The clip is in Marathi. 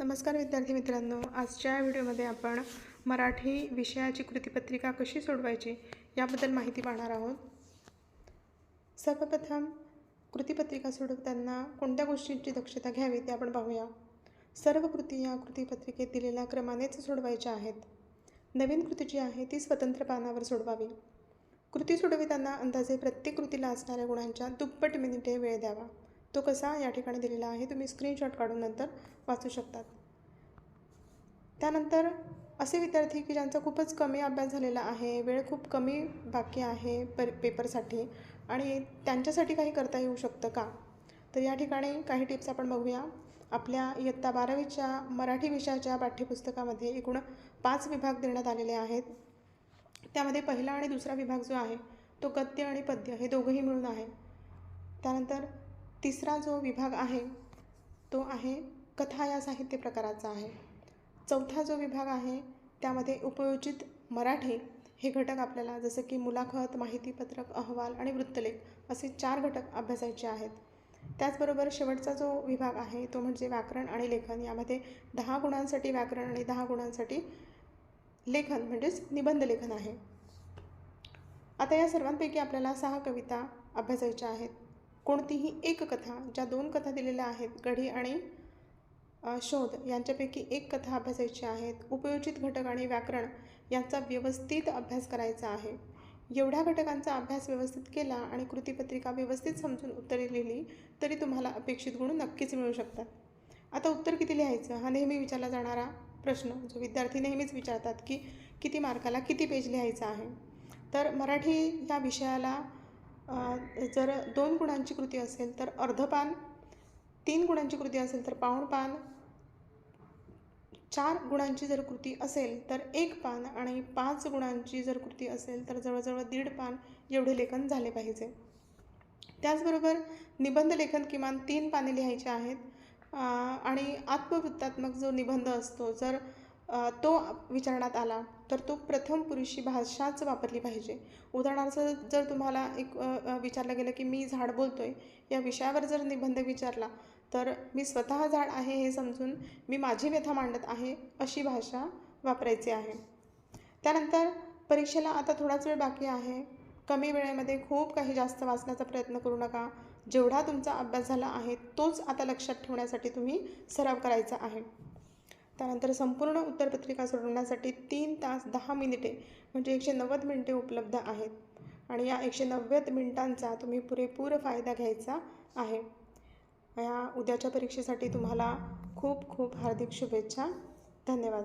नमस्कार विद्यार्थी मित्रांनो. आजच्या व्हिडिओमध्ये आपण मराठी विषयाची कृतीपत्रिका कशी सोडवायची याबद्दल माहिती पाहणार आहोत. सर्वप्रथम कृतीपत्रिका सोडवताना कोणत्या गोष्टींची दक्षता घ्यावी ते आपण पाहूया. सर्व कृती या कृतीपत्रिकेत दिलेल्या क्रमानेच सोडवायच्या आहेत. नवीन कृती जी आहे ती स्वतंत्र पानावर सोडवावी. कृती सोडविताना अंदाजे प्रत्येक कृतीला असणाऱ्या गुणांच्या दुप्पट मिनिटे वेळ द्यावा. तो कसा या ठिकाणी दिलेला आहे तुम्ही स्क्रीनशॉट काढून नंतर वाचू शकतात. त्यानंतर असे विद्यार्थी की ज्यांचा खूपच कमी अभ्यास झालेला आहे वेळ खूप कमी बाकी आहे पर पेपरसाठी आणि त्यांच्यासाठी काही करता येऊ शकतं का? तर या ठिकाणी काही टिप्स आपण बघूया. आपल्या इयत्ता बारावीच्या मराठी विषयाच्या पाठ्यपुस्तकामध्ये एकूण पाच विभाग देण्यात आलेले आहेत. त्यामध्ये पहिला आणि दुसरा विभाग जो आहे तो गद्य आणि पद्य हे दोघंही मिळून आहे. त्यानंतर तिसरा जो विभाग आहे तो आहे कथा या साहित्य प्रकाराचा आहे. चौथा जो विभाग आहे त्यामध्ये उपयोजित मराठी हे घटक आपल्याला जसं की मुलाखत माहितीपत्रक अहवाल आणि वृत्तलेख असे चार घटक अभ्यासायचे आहेत. त्याचबरोबर शेवटचा जो विभाग आहे तो म्हणजे व्याकरण आणि लेखन. यामध्ये दहा गुणांसाठी व्याकरण आणि दहा गुणांसाठी लेखन म्हणजेच निबंध लेखन आहे. आता या सर्वांपैकी आपल्याला सहा कविता अभ्यासायच्या आहेत. कोणतीही एक कथा ज्या दोन कथा दिलेल्या आहेत गढी आणि शोध यांच्यापैकी एक कथा अभ्यासायची आहेत. उपयोजित घटक आणि व्याकरण यांचा व्यवस्थित अभ्यास करायचा आहे. एवढ्या घटकांचा अभ्यास व्यवस्थित केला आणि कृतीपत्रिका व्यवस्थित समजून उत्तरे लिहिली तरी तुम्हाला अपेक्षित गुण नक्कीच मिळू शकतात. आता उत्तर किती लिहायचं? हा नेहमी विचारला जाणारा प्रश्न जो विद्यार्थी नेहमीच विचारतात की किती मार्काला किती पेज लिहायचं आहे? तर मराठी या विषयाला जर दोन गुणांची कृती असेल तर अर्धपान तीन गुणांची कृती असेल तर पाऊण पान चार गुणांची जर कृती असेल तर एक पान आणि पाच गुणांची जर कृती असेल तर जवळजवळ दीड पान एवढे लेखन झाले पाहिजे. त्याचबरोबर निबंध लेखन किमान तीन पाने लिहायचे आहेत. आणि आत्मवृत्तात्मक जो निबंध असतो जर तो विचारण्यात आला तर तो प्रथम पुरुषी भाषाच वापरली पाहिजे. उदाहरणार्थ जर तुम्हाला एक विचारलं गेलं की मी झाड बोलतो आहे या विषयावर जर निबंध विचारला तर मी स्वतः झाड आहे हे समजून मी माझी व्यथा मांडत आहे अशी भाषा वापरायची आहे. त्यानंतर परीक्षेला आता थोडाच वेळ बाकी आहे. कमी वेळेमध्ये खूप काही जास्त वाचण्याचा प्रयत्न करू नका. जेवढा तुमचा अभ्यास झाला आहे तोच आता लक्षात ठेवण्यासाठी तुम्ही सराव करायचा आहे. त्यानंतर संपूर्ण उत्तरपत्रिका सोडवण्यासाठी तीन तास दहा मिनिटे म्हणजे एकशे नव्वद मिनिटे उपलब्ध आहेत. आणि या एकशे नव्वद मिनिटांचा तुम्ही पुरेपूर फायदा घ्यायचा आहे. या उद्याच्या परीक्षेसाठी तुम्हाला खूप खूप हार्दिक शुभेच्छा. धन्यवाद.